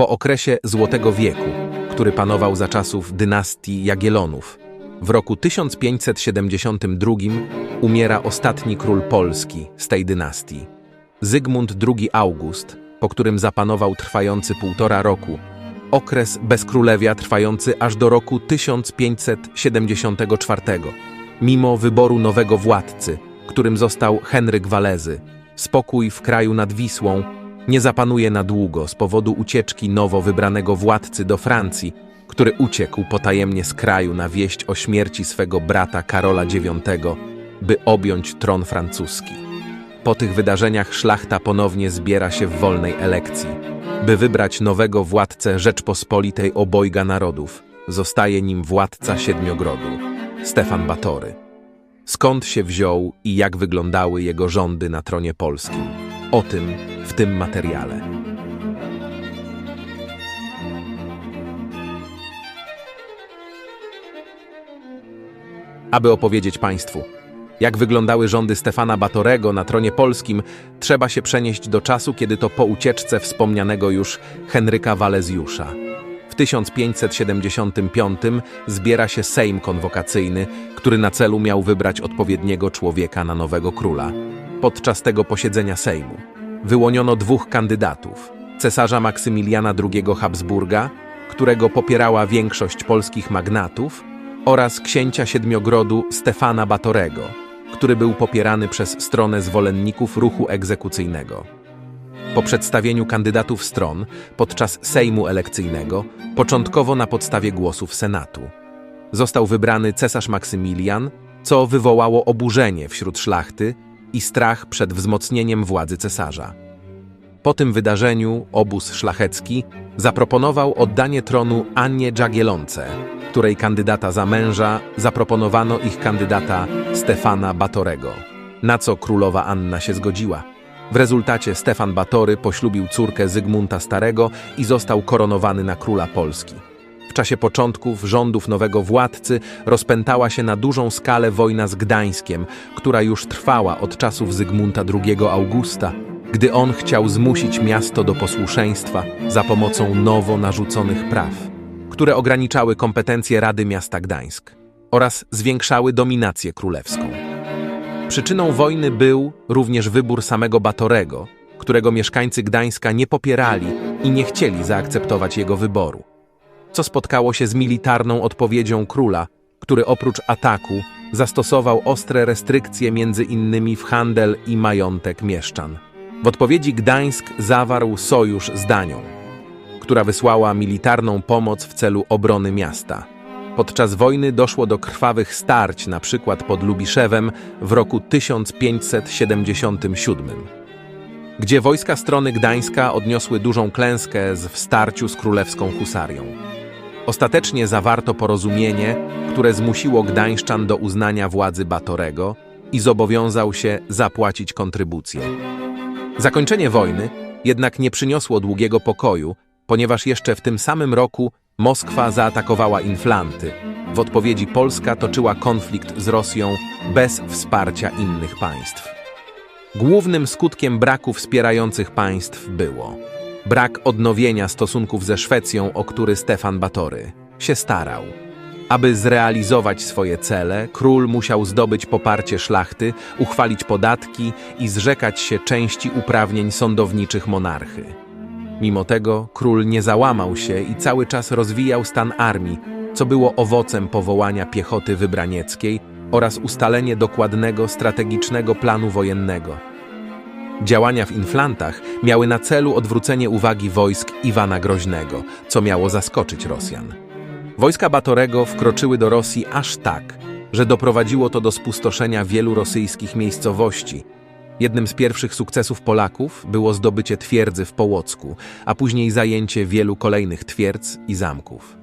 Po okresie Złotego Wieku, który panował za czasów dynastii Jagiellonów, w roku 1572 umiera ostatni król Polski z tej dynastii. Zygmunt II August, po którym zapanował trwający półtora roku, okres bezkrólewia trwający aż do roku 1574, mimo wyboru nowego władcy, którym został Henryk Walezy. Spokój w kraju nad Wisłą nie zapanuje na długo z powodu ucieczki nowo wybranego władcy do Francji, który uciekł potajemnie z kraju na wieść o śmierci swego brata Karola IX, by objąć tron francuski. Po tych wydarzeniach szlachta ponownie zbiera się w wolnej elekcji, by wybrać nowego władcę Rzeczpospolitej obojga narodów. Zostaje nim władca Siedmiogrodu, Stefan Batory. Skąd się wziął i jak wyglądały jego rządy na tronie polskim? O tym w tym materiale. Aby opowiedzieć Państwu, jak wyglądały rządy Stefana Batorego na tronie polskim, trzeba się przenieść do czasu, kiedy to po ucieczce wspomnianego już Henryka Walezjusza. W 1575 zbiera się Sejm konwokacyjny, który na celu miał wybrać odpowiedniego człowieka na nowego króla. Podczas tego posiedzenia Sejmu wyłoniono dwóch kandydatów: cesarza Maksymiliana II Habsburga, którego popierała większość polskich magnatów, oraz księcia Siedmiogrodu Stefana Batorego, który był popierany przez stronę zwolenników ruchu egzekucyjnego. Po przedstawieniu kandydatów stron podczas Sejmu elekcyjnego, początkowo na podstawie głosów Senatu, został wybrany cesarz Maksymilian, co wywołało oburzenie wśród szlachty i strach przed wzmocnieniem władzy cesarza. Po tym wydarzeniu obóz szlachecki zaproponował oddanie tronu Annie Jagiellonce, której kandydata za męża zaproponowano ich kandydata Stefana Batorego, na co królowa Anna się zgodziła. W rezultacie Stefan Batory poślubił córkę Zygmunta Starego i został koronowany na króla Polski. W czasie początków rządów nowego władcy rozpętała się na dużą skalę wojna z Gdańskiem, która już trwała od czasów Zygmunta II Augusta, gdy on chciał zmusić miasto do posłuszeństwa za pomocą nowo narzuconych praw, które ograniczały kompetencje Rady Miasta Gdańsk oraz zwiększały dominację królewską. Przyczyną wojny był również wybór samego Batorego, którego mieszkańcy Gdańska nie popierali i nie chcieli zaakceptować jego wyboru, co spotkało się z militarną odpowiedzią króla, który oprócz ataku zastosował ostre restrykcje między innymi w handel i majątek mieszczan. W odpowiedzi Gdańsk zawarł sojusz z Danią, która wysłała militarną pomoc w celu obrony miasta. Podczas wojny doszło do krwawych starć, na przykład pod Lubiszewem w roku 1577, gdzie wojska strony Gdańska odniosły dużą klęskę w starciu z królewską husarią. Ostatecznie zawarto porozumienie, które zmusiło Gdańszczan do uznania władzy Batorego i zobowiązał się zapłacić kontrybucję. Zakończenie wojny jednak nie przyniosło długiego pokoju, ponieważ jeszcze w tym samym roku Moskwa zaatakowała Inflanty. W odpowiedzi Polska toczyła konflikt z Rosją bez wsparcia innych państw. Głównym skutkiem braku wspierających państw było brak odnowienia stosunków ze Szwecją, o który Stefan Batory się starał. Aby zrealizować swoje cele, król musiał zdobyć poparcie szlachty, uchwalić podatki i zrzekać się części uprawnień sądowniczych monarchy. Mimo tego król nie załamał się i cały czas rozwijał stan armii, co było owocem powołania piechoty wybranieckiej oraz ustalenie dokładnego strategicznego planu wojennego. Działania w Inflantach miały na celu odwrócenie uwagi wojsk Iwana Groźnego, co miało zaskoczyć Rosjan. Wojska Batorego wkroczyły do Rosji aż tak, że doprowadziło to do spustoszenia wielu rosyjskich miejscowości. Jednym z pierwszych sukcesów Polaków było zdobycie twierdzy w Połocku, a później zajęcie wielu kolejnych twierdz i zamków.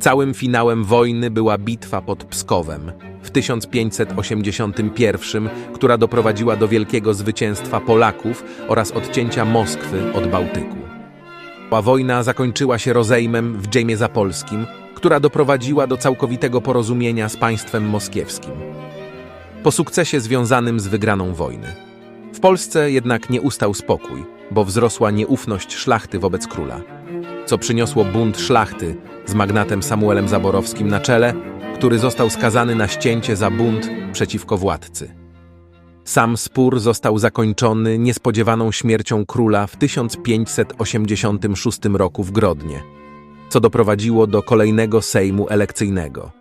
Całym finałem wojny była bitwa pod Pskowem w 1581, która doprowadziła do wielkiego zwycięstwa Polaków oraz odcięcia Moskwy od Bałtyku. A wojna zakończyła się rozejmem w Dżejmie Zapolskim, która doprowadziła do całkowitego porozumienia z państwem moskiewskim. Po sukcesie związanym z wygraną wojny. W Polsce jednak nie ustał spokój, bo wzrosła nieufność szlachty wobec króla. Co przyniosło bunt szlachty z magnatem Samuelem Zaborowskim na czele, który został skazany na ścięcie za bunt przeciwko władcy. Sam spór został zakończony niespodziewaną śmiercią króla w 1586 roku w Grodnie, co doprowadziło do kolejnego sejmu elekcyjnego.